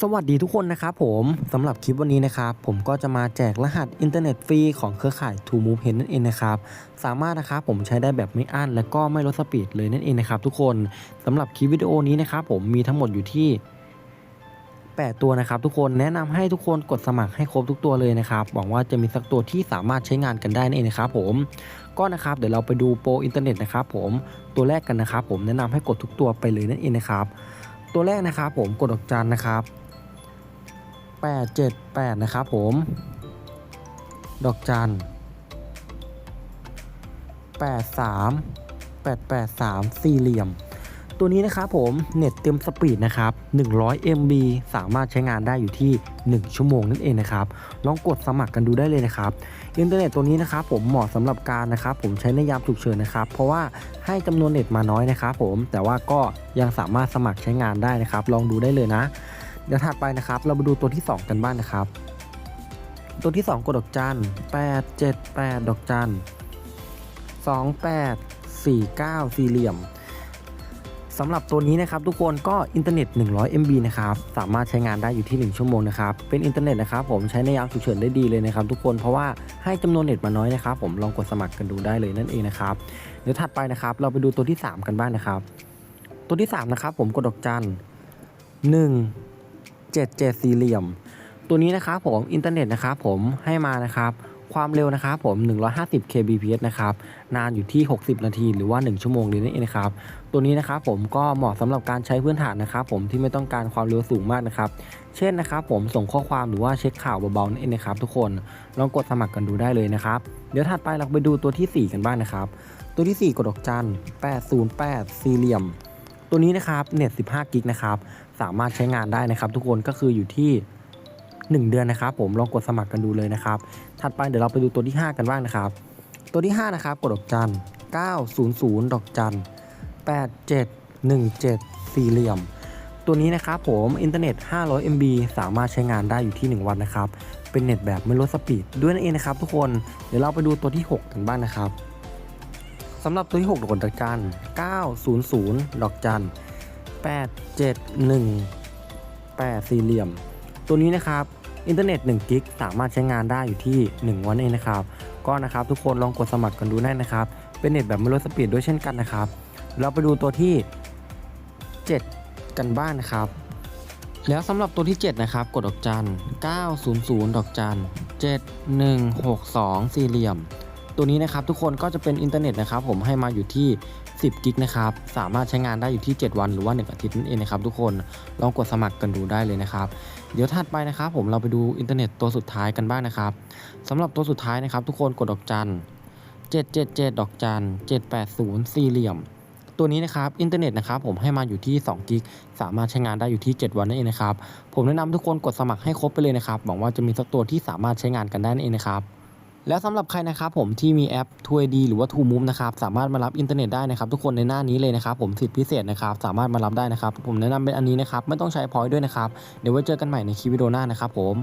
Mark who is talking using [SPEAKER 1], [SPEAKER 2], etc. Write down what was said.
[SPEAKER 1] สวัสดีทุกคนนะครับผมสำหรับคลิปวันนี้นะครับผมก็จะมาแจกรหัสอินเทอร์เน็ตฟรีของเครือข่าย t o Move h e นั่นเองนะครับสามารถนะครับผมใช้ได้แบบไม่อั้นและก็ไม่ลดสปีดเลยนั่นเองนะครับทุกคนสำหรับคลิปวิดีโอนี้นะครับผมมีทั้งหมดอยู่ที่ 8 ตัวนะครับทุกคนแนะนำให้ทุกคนกดสมัครให้ครบทุกตัวเลยนะครับหวังว่าจะมีสักตัวที่สามารถใช้งานกันได้นั่นเองนะครับผมก็นะครับเดี๋ยวเราไปดูโปรอินเทอร์เน็ตนะครับผมตัวแรกกันนะครับผมแนะนำให้กดทุกตัวไปเลยนั่นเองนะครับตัวแรกนะครับผมกดดอกจันนะครับ 878 นะครับผม ดอกจัน 83 883 สี่เหลี่ยม ตัวนี้นะครับผมเน็ตเต็มสปีดนะครับ100 MB สามารถใช้งานได้อยู่ที่ 1 ชั่วโมงนั่นเองนะครับ ลองกดสมัครกันดูได้เลยนะครับอินเทอร์เน็ตตัวนี้นะครับผมเหมาะสำหรับการนะครับผมใช้ในยามฉุกเฉินนะครับ เพราะว่าให้จำนวนเน็ตมาน้อยนะครับผมแต่ว่าก็ยังสามารถสมัครใช้งานได้นะครับ ลองดูได้เลยนะ เดี๋ยวถัดไปนะครับ เรามาดูตัวที่ 2 กันบ้างนะครับ ตัวที่ 2กดดอกจัน8 7 8 ดอกจัน28 49 สี่เหลี่ยมสำหรับตัวนี้นะครับทุกคนก็อินเทอร์เน็ต 100 MB นะครับสามารถใช้งานได้อยู่ที่ 1 ชั่วโมงนะครับเป็นอินเทอร์เน็ตนะครับผมใช้ในยามฉุกเฉินได้ดีเลยนะครับทุกคนเพราะว่าให้จำนวนเน็ตมาน้อยนะครับผมลองกดสมัครกันดูได้เลยนั่นเองนะครับเดี๋ยวถัดไปนะครับเราไปดูตัวที่ 3 กันบ้างนะครับ ตัวที่3นะครับผมกดดอกจัน1 7 7สี่เหลี่ยม ตัวนี้นะครับผมอินเทอร์เน็ตนะครับผมให้มานะครับความเร็วนะครับผม 150 kbps นะครับ นานอยู่ที่ 60 นาที หรือว่า 1 ชั่วโมงเลยนั่นเองนะครับ ตัวนี้นะครับผมก็เหมาะสำหรับการใช้พื้นฐานนะครับผมที่ไม่ต้องการความเร็วสูงมากนะครับ เช่นนะครับผมส่งข้อความหรือว่าเช็คข่าวเบาๆนั่นเองนะครับทุกคน ลองกดสมัครกันดูได้เลยนะครับ เดี๋ยวถัดไปเราไปดูตัวที่ 4 กันบ้างนะครับ ตัวที่ 4 กดดอกจัน808 สี่เหลี่ยม ตัวนี้นะครับเน็ต 15 กิกนะครับ สามารถใช้งานได้นะครับ ทุกคนก็คืออยู่ที่ 1 เดือนนะครับ ผมลองกดสมัครกันดูเลยนะครับ ถัดไปเดี๋ยวเราไปดูตัวที่ 5 กันบ้างนะครับ ตัวที่ 5 นะครับกดดอกจัน900 ดอกจัน8717 สี่เหลี่ยม ตัวนี้นะครับผมอินเทอร์เน็ต 500 MB สามารถใช้งานได้อยู่ที่ 1 วันนะครับ เป็นเน็ตแบบไม่ลดสปีดด้วยนั่นเองนะครับ ทุกคนเดี๋ยวเราไปดูตัวที่ 6 กันบ้างนะครับสำหรับตัวที่ 6 ดอกจัน900 ดอกจัน 871 8สี่เหลี่ยม ตัวนี้นะครับอินเทอร์เน็ต1กิกสามารถใช้งานได้อยู่ที่ 1 วันเองนะครับ ก็นะครับทุกคนลองกดสมัครกันดูได้นะครับ เป็นเน็ตแบบไม่ลดสปีดด้วยเช่นกันนะครับ เราไปดูตัวที่ 7 กันบ้างนะครับ แล้วสำหรับตัวที่ 7 นะครับ กดดอกจัน 900 ดอกจัน 7162 สี่เหลี่ยม ตัวนี้นะครับทุกคนก็จะเป็นอินเทอร์เน็ตนะครับผมให้มาอยู่ที่ 10 กิกนะครับสามารถใช้งานได้อยู่ที่ 7 วันหรือว่า 1 อาทิตย์นั่นเองนะครับทุกคนลองกดสมัครกันดูได้เลยนะครับ เดี๋ยวถัดไปนะครับผมเราไปดูอินเทอร์เน็ตตัวสุดท้ายกันบ้างนะครับสำหรับตัวสุดท้ายนะครับ ทุกคนกดดอกจัน777 ดอกจัน780 สี่เหลี่ยม ตัวนี้นะครับอินเทอร์เน็ตนะครับผมให้มาอยู่ที่2กิกสามารถใช้งานได้อยู่ที่ 7 วันนั่นเองนะครับผมแนะนำทุกคนกดสมัครให้ครบไปเลยนะครับหวังว่าจะมีสักตัวที่สามารถใช้งานกันได้นั่นเองนะครับ แล้วสำหรับใครนะครับผมที่มีแอปทวีดีหรือว่าทูมูฟนะครับสามารถมารับอินเทอร์เน็ตได้นะครับทุกคนในหน้านี้เลยนะครับผมสิทธิพิเศษนะครับสามารถมารับได้นะครับ ผมแนะนำเป็นอันนี้นะครับไม่ต้องใช้พอยต์ด้วยนะครับเดี๋ยวไว้เจอกันใหม่ในคลิปวิดีโอหน้านะครับผม